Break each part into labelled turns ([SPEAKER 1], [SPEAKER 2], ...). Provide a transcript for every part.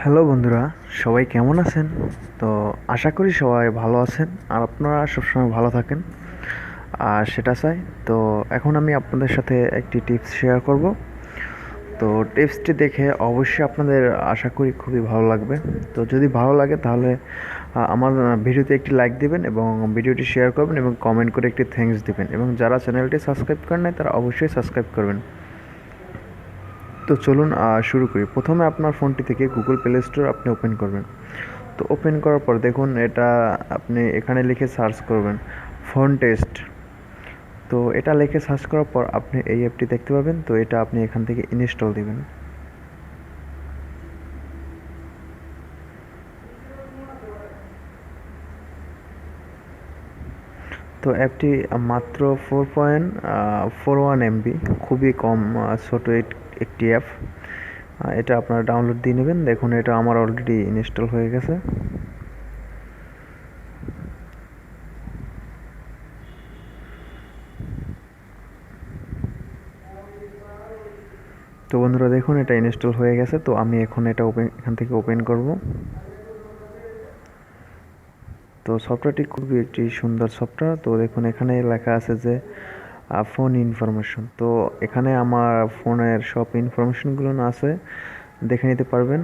[SPEAKER 1] Hello বন্ধুরা, সবাই কেমন আছেন? তো আশা করি সবাই ভালো আছেন আর আপনারা সবসময় ভালো থাকেন। আর সেটা চাই, তো এখন আমি আপনাদের সাথে একটি টিপস শেয়ার করব। তো টিপসটি দেখে অবশ্যই আপনাদের আশা করি খুবই ভালো লাগবে। তো যদি ভালো লাগে তাহলে আমার ভিডিওতে একটি লাইক দিবেন এবং ভিডিওটি শেয়ার করবেন এবং কমেন্ট করে একটি থ্যাঙ্কস দিবেন এবং যারা চ্যানেলটি সাবস্ক্রাইব করেন নাই তারা অবশ্যই সাবস্ক্রাইব করবেন। তো চলুন শুরু করি। প্রথমে আপনার ফোনটি থেকে গুগল প্লে স্টোর আপনি ওপেন করবেন। তো ওপেন করার পর দেখুন, এটা আপনি এখানে লিখে সার্চ করবেন ফোন টেস্ট তো এটা লিখে সার্চ করার পর আপনি এই অ্যাপটি দেখতে পাবেন। তো এটা আপনি এখান থেকে ইনস্টল দিবেন। তো অ্যাপটি মাত্র four point four one MB খুবই কম ছোট এক- একটি অ্যাপ এটা আপনারা ডাউনলোড দিয়ে নেবেন। দেখুন, এটা আমার অলরেডি ইনস্টল হয়ে গেছে। তো বন্ধুরা, দেখুন, এটা ইনস্টল হয়ে গেছে। তো আমি এখন এটা ওপেন এখান থেকে ওপেন করব। তো সফটওয়্যারটি খুবই একটি সুন্দর সফটওয়্যার তো দেখুন, এখানে লেখা আছে যে ফোন ইনফরমেশন তো এখানে আমার ফোনের সব ইনফরমেশনগুলো আছে, দেখে নিতে পারবেন।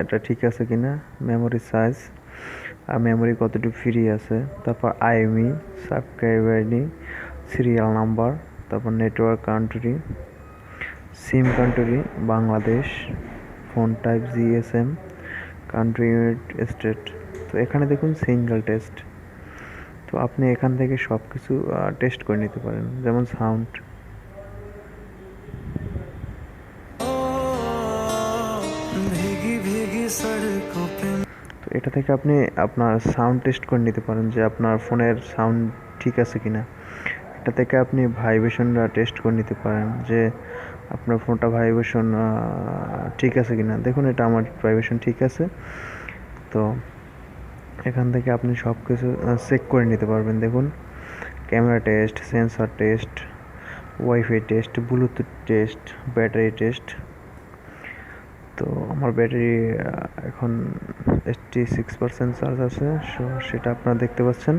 [SPEAKER 1] এটা ঠিক আছে কি না মেমোরি সাইজ আর মেমোরি কতটুকু ফ্রি আছে? তারপর IMEI subscribe ID serial number তারপর network country SIM country Bangladesh phone type GSM country unit state তো এখানে দেখুন সিঙ্গেল টেস্ট আপনি এখান থেকে সব কিছু টেস্ট করে নিতে পারেন। যেমন সাউন্ড তো এটা থেকে আপনি আপনার সাউন্ড টেস্ট করে নিতে পারেন যে আপনার ফোনের সাউন্ড ঠিক আছে কি না এটা থেকে আপনি ভাইব্রেশনটা টেস্ট করে নিতে পারেন যে আপনার ফোনটা ভাইব্রেশন ঠিক আছে কি না দেখুন এটা আমার ভাইব্রেশন ঠিক আছে। তো এখান থেকে আপনি সব কিছু চেক করে নিতে পারবেন। দেখুন camera test sensor test wifi test bluetooth test battery test তো আমার ব্যাটারি এখন এইটটি সিক্স পার্সেন্ট চার্জ আছে সো সেটা আপনারা দেখতে পাচ্ছেন।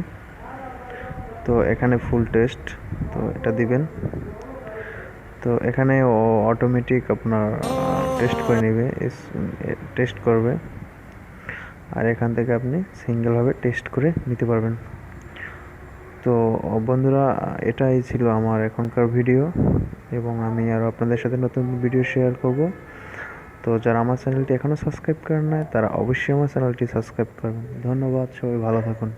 [SPEAKER 1] তো এখানে ফুল টেস্ট তো এটা দিবেন। তো এখানে অটোমেটিক আপনার টেস্ট করে নেবে টেস্ট করবে। আর এখান থেকে আপনি সিঙ্গেলভাবে টেস্ট করে নিতে পারবেন। তো, বন্ধুরা, এটাই ছিল আমার এখনকার ভিডিও এবং আমি আরও আপনাদের সাথে নতুন ভিডিও শেয়ার করব। তো, যারা আমার চ্যানেলটি এখনও সাবস্ক্রাইব করেন নাই, তারা অবশ্যই আমার চ্যানেলটি সাবস্ক্রাইব করবেন। ধন্যবাদ, সবাই ভালো থাকুন।